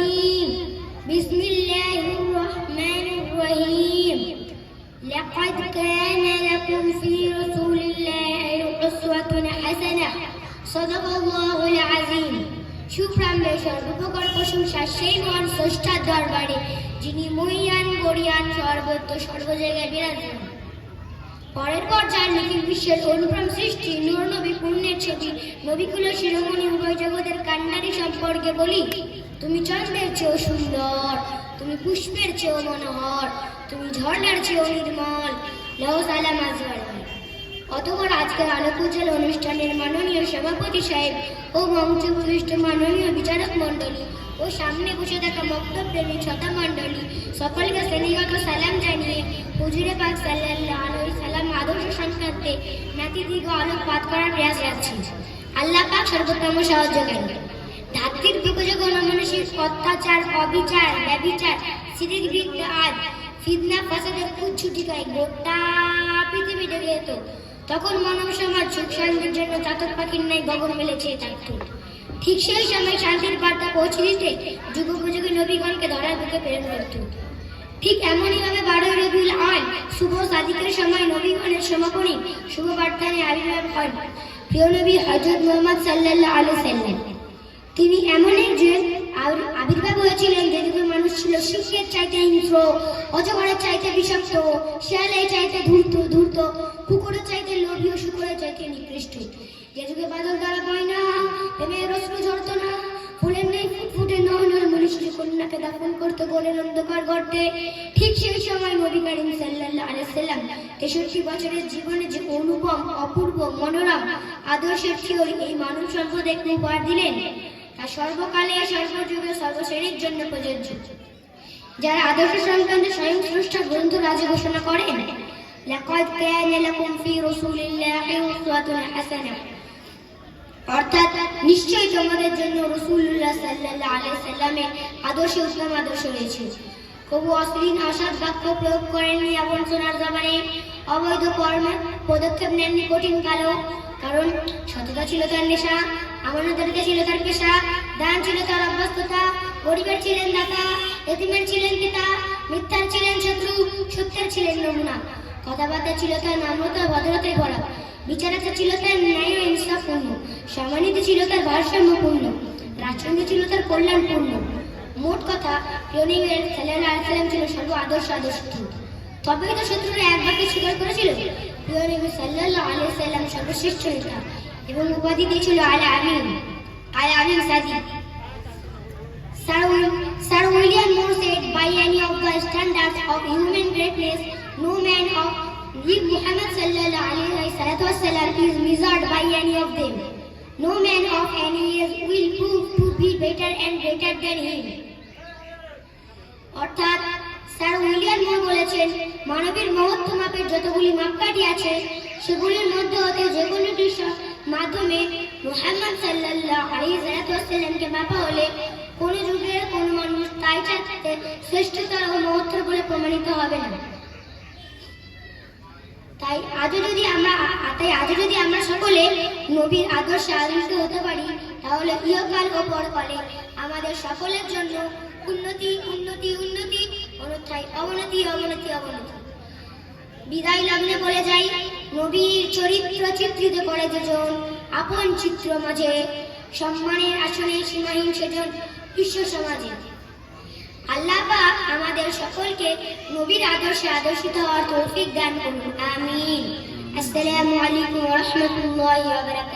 الرحيم. بسم الله الرحمن الرحيم. لقد كان لكم في رسول الله أسوة حسنة. صدق الله العظيم. شكرا بشر بفكر সুপ্রাম্বে সর্বপ্রকার প্রশংসা সেই মহান স্রষ্টার দরবারে, যিনি মহিয়ান, গরিয়ান, সর্বত্র, সর্বজায়গায় বিরাজমান। পরের পর্যায়ে নিখিল বিশ্বের অনুপ্রাম সৃষ্টি, নূর নবী পুণ্যের ছবি নবীকুল শিরোমণি উভয় জগতের কান্নারি সম্পর্কে বলি তুমি চন্দ্রের চেয়েও সুন্দর, তুমি পুষ্পের চেয়েও মনোহর, তুমি ঝর্ণার চেয়েও নির্মল লহ সালাম আজওয়ার অতপর আজকের আলোক উজ্জ্বল অনুষ্ঠানের মাননীয় সভাপতি সাহেব ও মঞ্চ উপবিষ্ট মাননীয় বিচারক মণ্ডলী ও সামনে বসে থাকা বক্তব্যপ্রেমী ছটা মণ্ডলী সকলকে শ্রেণীগত সালাম জানিয়ে হুজুরে পাক সাল্লাল্লাহু আলাইহি সাল্লাম আদর্শ সংক্রান্তে নাতিদিগ আলোকপাত করার প্রয়াস রাখছি। আল্লাহ পাক সর্বোত্তম সাহায্য করেন। ধাত্রীর বিপজক অনমানসিক অত্যাচার অবিচার, ব্যবিচার বিদ্যা আজ ফিদনা ফাসাদের কুচ্ছুটি করে গোটা পৃথিবী দেখে যেত তখন মানব সমাজ সুখ শান্তির জন্য চাতক পাখির ন্যায় গগন মেলে চেয়ে ঠিক সেই সময় শান্তির বার্তা পৌঁছে দিতে যুগোপযোগী নবীগণকে ধরার বুকে প্রেরণ করত ঠিক এমনইভাবে বারোই রবিউল আল শুভ সাদিকের সময় নবীগণের সমাপনী শুভ বার্তা নিয়ে আবির্ভাব হন প্রিয় নবী হজরত মোহাম্মদ সাল্লাল্লাহু আলাইহি সাল্লাম তিনি এমন একজন আবির্ভাব হয়েছিলেন যে যুগের মানুষ ছিল শিশের চাইতে হিংস্র, অজগরের চাইতে বিষাক্ত, শেয়ালের চাইতে ধূর্ত ধূর্ত, কুকুরের চাইতে লোভী ও শুকুরের চাইতে নিকৃষ্ট। যে যুগে বাদল দ্বারা বয় না প্রেমের রশ্মি ঝরত না, ফুলের নেই ফুটে নহনের মনীষী কন্যাকে দাফন করতে বলেন অন্ধকার গর্তে, ঠিক সেই সময় নবী করিম সাল্লাল্লাহু আলাইহি সাল্লাম তেষট্টি বছরের জীবনে যে অনুপম, অপূর্ব, মনোরম, আদর্শের থিওরি এই মানব সম্পদে উপহার দিলেন। তা সর্বকালে সর্বযুগে সর্বশ্রেণীর জন্য প্রযোজ্য। যারা আদর্শ সংক্রান্ত স্বয়ং স্রষ্টা গ্রন্থ রাজে ঘোষণা করেন, লাকাদ কানা লাকুম ফি রাসূলিল্লাহি উসওয়াতুন হাসানাহ। অর্থাৎ নিশ্চয়ই তোমাদের জন্য রাসূলুল্লাহ সাল্লাল্লাহু আলাইহি সাল্লামের আদর্শ উত্তম আদর্শ রয়েছে। কবু অশ্লীল আশার বাক্য প্রয়োগ করেননি এমন সোনার জবানে অবৈধ কর্মে, পদক্ষেপ নেননি কঠিন কালো, কারণ সততা ছিল তার নেশা আমানতারিতা ছিল তার পেশা, দান ছিল তার অভ্যস্ততা গরিবের ছিলেন দাতা, এতিমের ছিলেন পিতা, মিথ্যার ছিলেন শত্রু, সত্যের ছিলেন নমুনা। কথাবার্তা ছিল তার নম্রতা ভদ্রতায় ভরা। বিচারাচার ছিল তার ন্যায় ও ইনসাফপূর্ণ। সমানিত ছিল তার ভারসাম্যপূর্ণ। রাষ্ট্রনীতি ছিল তার কল্যাণপূর্ণ। মোট কথা ইউনিভার্স সাল্লাল্লাহু আলাইহি সাল্লাম ছিল সর্ব আদর্শ আদর্শ। তবেই তো শত্রুরা এক বাক্যে স্বীকার করেছিল। সাল্লাল্লাহু সাল্লাম সর্বশ্রেষ্ঠ নেতা। এবং উপাধি দিয়েছিল আল আমিন। আল আমিন সাজি। Sir William Muir said by any of the standard of human greatness, no man of league Muhammad সাল্লাল্লাহ আলাইহি সাল্লাম is measured by any of them. No man of any year will prove to be better and greater than him. অর্থাৎ, sir William মোর বলেছেন, মানবের মহত্ব মাপের যতগুলি মাপকাঠি আছে, সেগুলির মোহাম্মদ সাল্লাল্লাহু আলাইহি সাল্লামকে মাপা হলে কোন যুগের কোন মানুষ তাই চাইতে শ্রেষ্ঠতর ও মহত্তর বলে প্রমাণিত হবে না। তাই আজও যদি আমরা, তাই আজও যদি আমরা সকলে নবীর আদর্শে আদর্শ হতে পারি, তাহলে ইহকাল ও পরকালে আমাদের সকলের জন্য উন্নতি উন্নতি উন্নতি অন্যথায় অবনতি অবনতি অবনতি। বিদায় লগ্নে বলে যাই, নবীর চরিত্র চিত্রিত করে যেজন আপন চিত্র মাঝে, সম্মানের আসনে সীমাহীন সেজন বিশ্ব সমাজে। আল্লাহ পাক আমাদের সকলকে নবীর আদর্শে আদর্শিত হওয়ার তৌফিক দান করুন। আমিন। আসসালামু আলাইকুম ওয়া রাহমাতুল্লাহি ওয়া বারাকাতুহু।